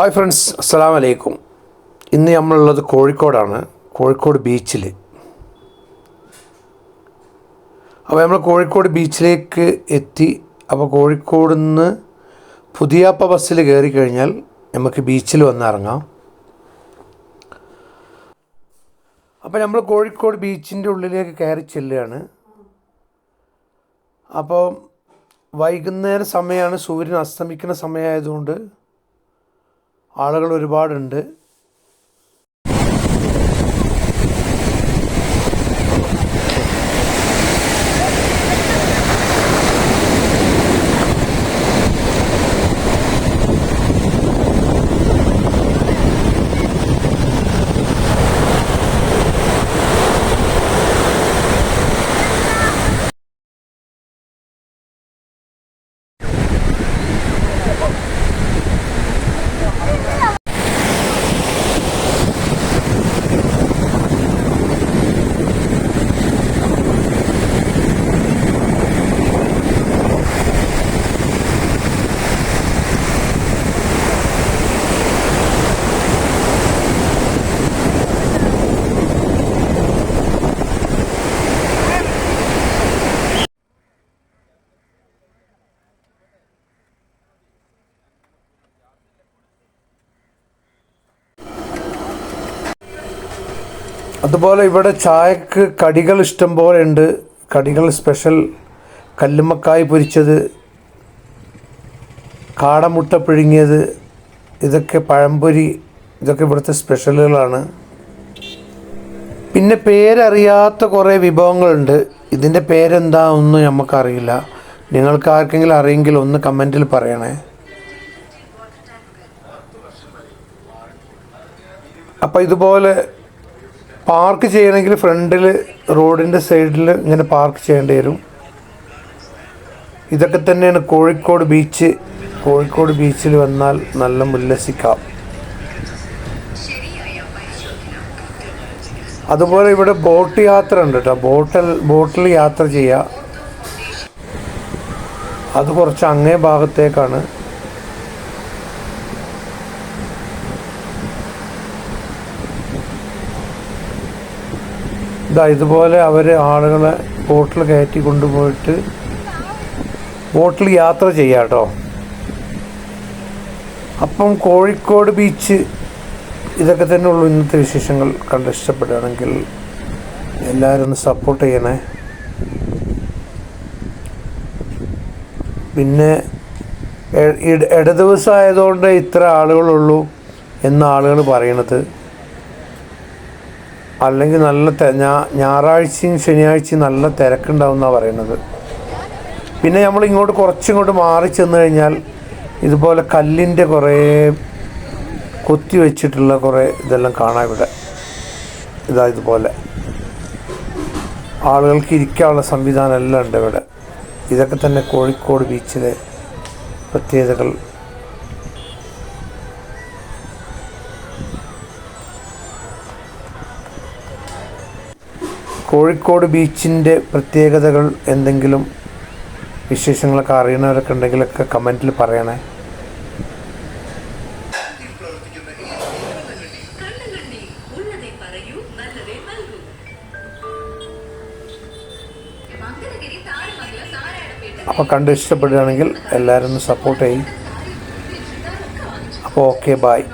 Hi friends അസ്സലാം വലൈക്കും ഇന്ന് നമ്മളുള്ളത് കോഴിക്കോടാണ്. കോഴിക്കോട് ബീച്ചിൽ അപ്പോൾ നമ്മൾ കോഴിക്കോട് ബീച്ചിലേക്ക് എത്തി. അപ്പോൾ കോഴിക്കോട് നിന്ന് പുതിയാപ്പ ബസ്സിൽ കയറി കഴിഞ്ഞാൽ നമുക്ക് ബീച്ചിൽ വന്നിറങ്ങാം അപ്പോൾ നമ്മൾ കോഴിക്കോട് ബീച്ചിന്റെ ഉള്ളിലേക്ക് കയറി ചെല്ലുകയാണ്. അപ്പോൾ വൈകുന്നേരം സമയമാണ് സൂര്യൻ അസ്തമിക്കുന്ന സമയമായതുകൊണ്ട് ആളുകൾ ഒരുപാടുണ്ട്. അതുപോലെ ഇവിടെ ചായക്ക് കടികൾ ഇഷ്ടം പോലെ ഉണ്ട്. കടികൾ സ്പെഷ്യൽ കല്ലുമ്മക്കായ് പൊരിച്ചത്. കാടമുട്ട പിഴുങ്ങിയത്. ഇതൊക്കെ പഴംപൊരി. ഇതൊക്കെ ഇവിടുത്തെ സ്പെഷ്യലുകളാണ് പിന്നെ പേരറിയാത്ത കുറേ വിഭവങ്ങളുണ്ട്. ഇതിന്റെ പേരെന്താ ഒന്നും നമുക്കറിയില്ല നിങ്ങൾക്ക് ആർക്കെങ്കിലും അറിയെങ്കിൽ ഒന്ന് കമന്റിൽ പറയണേ. അപ്പോൾ ഇതുപോലെ പാർക്ക് ചെയ്യണമെങ്കിൽ ഫ്രണ്ടിൽ റോഡിന്റെ സൈഡിൽ ഇങ്ങനെ പാർക്ക് ചെയ്യേണ്ടി വരും. ഇതൊക്കെ തന്നെയാണ് കോഴിക്കോട് ബീച്ച്. കോഴിക്കോട് ബീച്ചിൽ വന്നാൽ നല്ല ഉല്ലസിക്കാം അതുപോലെ ഇവിടെ ബോട്ട് യാത്ര ഉണ്ട് കേട്ടോ. ബോട്ടിൽ ബോട്ടിൽ യാത്ര ചെയ്യുക അത് കുറച്ച് അങ്ങേ ഭാഗത്തേക്കാണ്. ഇതാ ഇതുപോലെ അവർ ആളുകളെ ബോട്ടിൽ കയറ്റി കൊണ്ടുപോയിട്ട് ബോട്ടിൽ യാത്ര ചെയ്യാം കേട്ടോ അപ്പം കോഴിക്കോട് ബീച്ച് ഇതൊക്കെ തന്നെ ഉള്ളൂ ഇന്നത്തെ വിശേഷങ്ങൾ. കണ്ട് ഇഷ്ടപ്പെടുകയാണെങ്കിൽ എല്ലാവരും ഒന്ന് സപ്പോർട്ട് ചെയ്യണേ. പിന്നെ ഇട ദിവസം ആയതുകൊണ്ട് ഇത്ര ആളുകളുള്ളൂ എന്ന് ആളുകൾ പറയണത്. അല്ലെങ്കിൽ നല്ല ഞായറാഴ്ചയും ശനിയാഴ്ചയും നല്ല തിരക്കുണ്ടാവുമെന്നാണ് പറയുന്നത്. പിന്നെ നമ്മൾ ഇങ്ങോട്ട് കുറച്ചിങ്ങോട്ട് മാറി ചെന്ന് കഴിഞ്ഞാൽ ഇതുപോലെ കല്ലിന്റെ കുറേ കൊത്തി വെച്ചിട്ടുള്ള കുറേ ഇതെല്ലാം കാണാം ഇവിടെ. ഇതാ ഇതുപോലെ. ആളുകൾക്ക് ഇരിക്കാനുള്ള സംവിധാനം എല്ലാം ഉണ്ട് ഇവിടെ. ഇതൊക്കെ തന്നെ കോഴിക്കോട് ബീച്ചിലെ പ്രത്യേകതകൾ കോഴിക്കോട് ബീച്ചിന്റെ പ്രത്യേകതകൾ എന്തെങ്കിലും വിശേഷങ്ങളൊക്കെ അറിയുന്നവരൊക്കെ ഉണ്ടെങ്കിലൊക്കെ കമന്റിൽ പറയണേ. അപ്പോൾ കണ്ട് ഇഷ്ടപ്പെടുകയാണെങ്കിൽ എല്ലാവരും സപ്പോർട്ട് ചെയ്യും. അപ്പോൾ ഓക്കെ ബായ്